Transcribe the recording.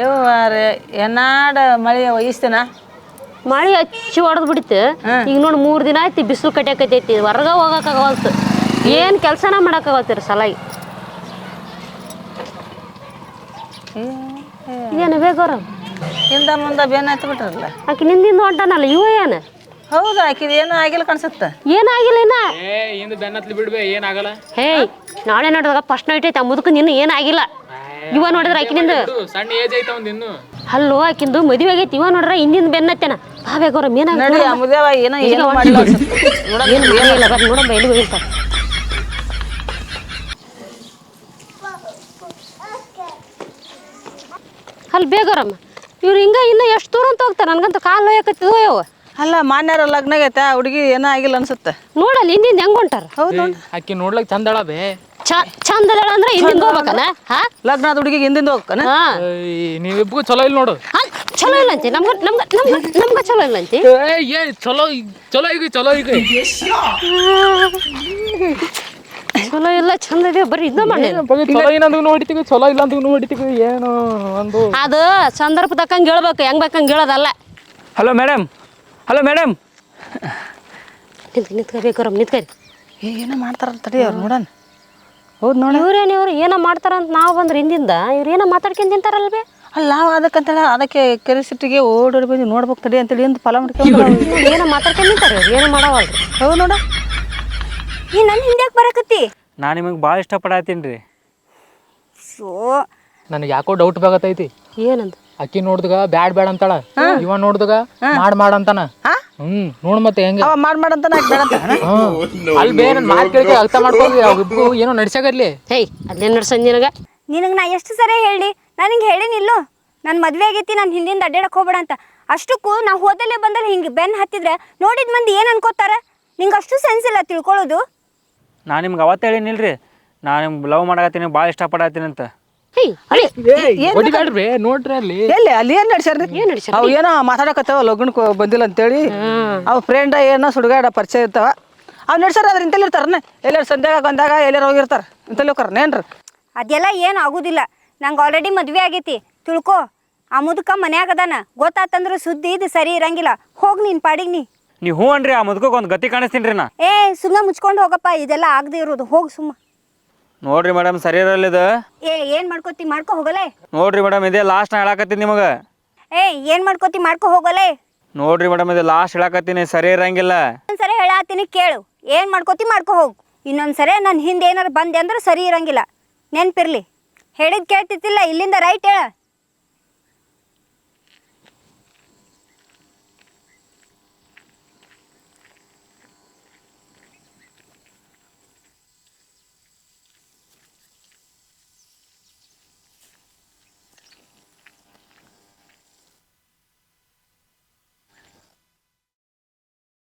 ಯವ್ವಾರೆ ಎನ್ನಾಡ ಮಳೆ ವಹಿಸ್ತೀನ ಮಳೆ ಹಚ್ಚಿ ಹೊಡೆದ್ ಬಿಡ್ತು. ಈಗ ನೋಡಿ ಮೂರು ದಿನ ಆಯ್ತು ಬಿಸಿಲು ಕಟ್ಯಾಕತೈತಿ ಹೊರಗ ಹೋಗಕ್ಕಾಗವಲ್ತು ಏನು ಕೆಲಸನ ಮಾಡಕ್ಕಾಗತ್ತೀರ ಸಲಾಗಿ ಏನು ಬೇಗವ್ರ ಹಿಂದ ಮುಂದೆ ಬೇನ್ ಹತ್ತಿ ಬಿಟ್ರಲ್ಲ? ಆಕೆ ನಿಂದಿಂದ ಹೊಂಟಾನಲ್ಲ ಇವ ಏನು? ಹೌದು ಆಕಿದ ಏನೂ ಆಗಿಲ್ಲ ಕಾಣಿಸುತ್ತೆ. ಏನಾಗಿಲ್ಲ ಇನ್ನ? ಏ ಇಂದ ಬೆನ್ನತ್ಲಿ ಬಿಡ್ಬೇ ಏನಾಗಲ್ಲ ಹೇ ನಾಳೆ ನೋಡಿದಾಗ ಫಸ್ಟ್ ನೈಟ್ ಐತೆ ಆ ಮುದುಕ ನಿನ್ನ ಏನಾಗಿಲ್ಲ ಇವ ನೋಡಿದ್ರ ಆಕಿನಿಂದ? ಸಣ್ಣ ಏಜ್ ಐತ ಒಂದ್ ಇನ್ನು. ಹಲ್ಲೋ ಆಕಿಂದು ಮದುವೆ ಆಗೈತಿ. ಇವ ನೋಡ್ರ ಹಿಂದಿನ ಬೆನ್ನತ್ತೇನ ಬಾ ಮೀನ ಏನಾಗ ನೋಡಿ ಆ ಮುದ್ಯಾವ ಏನೋ ಏನೂ ಮಾಡಿಲ್ಲ. ಏನು ಮಾಡಿಲ್ಲ ಬರ್ರಿ ನೋಡಮ್ಮ ಎಲ್ಲಿ ಹೋಗಿರ್ತಾರ ಅಲ್ಲಿ ಬೇಗರಮ್ಮ ಇವ್ರು ಹಿಂಗ ಇನ್ನ ಎಷ್ಟು ದೂರ ಅಂತ ಹೋಗ್ತಾರೆ? ನನಗಂತೂ ಕಾಲು ನೋಯಕತ್ತಿದ್ವು ಯವ್ವ ಅಲ್ಲ ಮಾನ್ಯಾರ ಲಗ್ನ ಆಗೈತೆ ಹುಡುಗಿ ಏನೋ ಆಗಿಲ್ಲ ಅನ್ಸುತ್ತೆ. ನೋಡಲ್ಲ ಹಿಂದಿಂದ ಹೆಂಗ್ ಹೊಂಟಾರ? ಹೌದು ಅಕ್ಕಿ ಆಕಿ ನೋಡ್ಲಕ್ ಚಂದಳ ಬೇ ಚಂದ ಅಂದ್ರೆ ಹಿಂದಿಂದ ಹೋಗ್ಬೇಕನ? ಹಾ? ಲಗ್ನದ ಹುಡುಗಿಗೆ ಹಿಂದಿಂದ ಹೋಗ್ಕನ ನೀವಿಬ್ಬಗೂ ಚಲೋ ಇಲ್ಲ ನೋಡು. ಹಾ, ಚಲೋ ಇಲ್ಲ ಅಂತಿ. ನಮ್ಗ ನಮ್ಗ ನಮ್ಗ ನಮ್ಗ ಚಲೋ ಇಲ್ಲ ಅಂತಿ. ಏ ಏ ಚಲೋ ಚಲೋ ಈಗ ಚಲೋ ಈಗ ಚಲೋ ಇಲ್ಲ ಚಂದ ಇದೆ ಬರೀ ಇದನ್ನ ಮಾಡಿ ಚಲೋ ಏನಂದ್ ನೋಡಿತೀವಿ ಚಲೋ ಇಲ್ಲ ಅಂತ ನೋಡಿತೀವಿ ಏನು ಒಂದು ಅದು ಸಂದರ್ಭ ತಕ್ಕಂಗೆ ಹೇಳ್ಬೇಕು ಹೆಂಗ್ ಬೇಕಂಗೆ ಹೇಳೋದಲ್ಲ. Hello madam hello madam. ನಿಂತ್ ನಿಂತ್ಕೋಬೇಕು ನಿಂತ್ಕರಿ ಏ ಏನೋ ಮಾಡ್ತಾರ ತಡಿ ಅವ್ರು ನೋಡೋಣ. ಹೌದು ನೋಡಿ ಇವ್ರೇನು ಇವ್ರು ಏನೋ ಮಾಡ್ತಾರಂತ ನಾವು ಬಂದ್ರೆ ಹಿಂದಿಂದ ಇವ್ರು ಏನೋ ಮಾತಾಡ್ಕೊಂಡು ತಿಂತಾರಲ್ಲ ಬೇ ಅಲ್ಲ ನಾವು ಅದಕ್ಕಂತೇಳಿ ಅದಕ್ಕೆ ಕೆರೆಸಿಟ್ಟಿಗೆ ಓಡೋಡಿ ಬಂದು ನೋಡ್ಬೇಕು ತಡಿ ಅಂತೇಳಿ ಒಂದು ಫಲ ಮಾಡ್ಕೊಂಡು ಏನೋ ಮಾತಾಡ್ಕೊಂಡು ನಿಂತಾರೆ ಅವ್ರು ಏನೋ ಮಾಡೋವಲ್ರಿ. ಹೌದು ನೋಡ. ಈ ನನ್ನ ಹಿಂದ್ಯಾಕೆ ಬರಕತ್ತಿ? ನಾನು ನಿಮಗೆ ಭಾಳ ಇಷ್ಟಪಡತ್ತೀನಿ ರೀ. ಸೋ. ನನಗೆ ಯಾಕೋ ಡೌಟ್ ಬಾಗತ್ತೈತಿ ಏನಂತ ಅಕ್ಕಿ ನೋಡ್ದಾಗ ಬ್ಯಾಡ್ ಬ್ಯಾಡ್ ಅಂತಾಳ. ಇವ ನೋಡ್ದಾಗ ಮಾಡ್ ಮಾಡ್ ಅಂತಾನ. ಹ್ಮ್ ನೋಡ್ ಮತ್ತೆ ಹೆಂಗ. ಅವ ಮಾಡ್ ಅಂತಾನ ಬೇಡ ಅಂತ ಅಲ್ಲಿ ಬೇರೆ ಮಾತು ಕೇಳಿ ಅರ್ಥ ಮಾಡ್ಕೊಳ್ಳಿ ಅವ್ರಿಬ್ರು ಏನೋ ನಡ್ಸಾಗರ್ಲಿ ಹೇಯ್ ಅದೇನು ನಡ್ಸಂದ್ ನಿನಗ? ನಿನಗೆ ನಾ ಎಷ್ಟು ಸರಿ ಹೇಳಿ ನನಗೆ ಹೇಳಿನಿಲ್ಲೋ ನನ್ನ ಮದ್ವೆ ಆಗೈತಿ ನಾನು ಹಿಂದಿಂದ ಅಡ್ಡಾಡಕ್ ಹೋಗ್ಬೇಡ ಅಂತ. ಅಷ್ಟಕ್ಕೂ ನಾ ಹೋದಲ್ಲೇ ಬಂದಲ್ಲಿ ಹಿಂಗೆ ಬೆನ್ ಹತ್ತಿದ್ರೆ ನೋಡಿದ ಮಂದಿ ಏನು ಅನ್ಕೋತಾರ? ನಿಂಗೆ ಅಷ್ಟು ಸೆನ್ಸ್ ಇಲ್ಲ ತಿಳ್ಕೊಳ್ಳೋದು? ನಾನು ನಿಮ್ಗೆ ಅವತ್ತು ಹೇಳಿನಿಲ್ರಿ. ನಾನು ನಿಮ್ಗೆ ಲವ್ ಮಾಡಕತ್ತೀನಿ ಭಾಳ ಇಷ್ಟಪಡತ್ತೀನಿ ಅಂತ. ಹೊಡಿಬ್ಯಾಡ್ರಿ ನೋಡ್ರಿ ಅಲ್ಲಿ. ಎಲ್ಲಿ ಅಲ್ಲಿ ಏನ್ ನಡ್ಸ್ಯಾರ್ರಿ ಏನ್ ನಡ್ಸ್ಯಾರ? ಅವ್ ಏನೋ ಮಾತಾಡಕತ್ತಾವ ಲಗ್ನಕ್ಕೆ ಬಂದಿಲ್ಲ ಅಂತೇಳಿ. ಅವ್ ಫ್ರೆಂಡ್ ಏನೋ ಸುಡುಗಾಡ ಪರಿಚಯ ಇರ್ತಾವ. ಅವ್ ನಡ್ಸಾರ ಅದ್ರ ಇಂತಲ್ಲಿ ಇರ್ತಾರನ ಎಲ್ಲಾರ ಸಂಧ್ಯಾಗ ಬಂದಾಗ ಎಲ್ಲಾರ ಹೋಗಿರ್ತಾರ? ಇಂತಲ್ಲಿ ಹೋಗ್ತಾರ ಏನ್ರಿ? ಅದೆಲ್ಲ ಏನು ಆಗುದಿಲ್ಲ. ನಂಗೆ ಆಲ್ರೆಡಿ ಮದ್ವೆ ಆಗೈತಿ. ತಿಳ್ಕೊ. ಆ ಮುದುಕ ಮನ್ಯಾಗ ಅದಾನ. ಗೊತ್ತಾತಂದ್ರೆ ಸುದ್ದಿ ಇದು ಸರಿ ಇರಂಗಿಲ್ಲ. ಹೋಗ್ ನೀನ್ ಪಾಡಿಗೆ ನೀ. ನೀವು ಹ್ಞೂ ಅನ್ರಿ ಆ ಮುದುಕೋಕೆ ಒಂದ್ ಗತಿ ಕಾಣಿಸ್ತೀನಿ ನಾ. ಏ ಸುಮ್ಮನೆ ಮುಚ್ಕೊಂಡು ಹೋಗಪ್ಪ. ಇದೆಲ್ಲ ಆಗದೆ ಇರೋದು. ಹೋಗ್ ಸುಮ್ಮ. ನೋಡ್ರಿ ಮೇಡಮ್ ಸರಿ ಇರಲ್ಲ ಇದು. ಏ ಏನು ಮಾಡ್ಕೋತಿ? ಮಾಡ್ಕೊ ಹೋಗಲೇ. ನೋಡ್ರಿ ಮೇಡಮ್ ಇದೇ ಲಾಸ್ಟ್ ನಾ ಹೇಳಕತ್ತೀನಿ ನಿಮಗೆ. ಏ ಏನ್ ಮಾಡ್ಕೋತಿ? ಮಾಡ್ಕೊ ಹೋಗಲೇ. ನೋಡ್ರಿ ಮೇಡಮ್ ಇದು ಲಾಸ್ಟ್ ಹೇಳಕತ್ತೀನಿ ಸರಿ ಇರಂಗಿಲ್ಲ. ಒಂದ್ಸರಿ ಹೇಳತ್ತೀನಿ ಕೇಳು. ಏನ್ ಮಾಡ್ಕೋತಿ? ಮಾಡ್ಕೊ ಹೋಗು. ಇನ್ನೊಂದ್ಸರಿ ನನ್ನ ಹಿಂದೆ ಏನಾರು ಬಂದೆ ಅಂದ್ರೆ ಸರಿ ಇರಂಗಿಲ್ಲ. ನೆನ್ಪಿರ್ಲಿ. ಹೇಳಿದ್ ಕೇಳ್ತಿತ್ತಿಲ್ಲ ಇಲ್ಲಿಂದ ರೈಟ್ ಹೇಳ.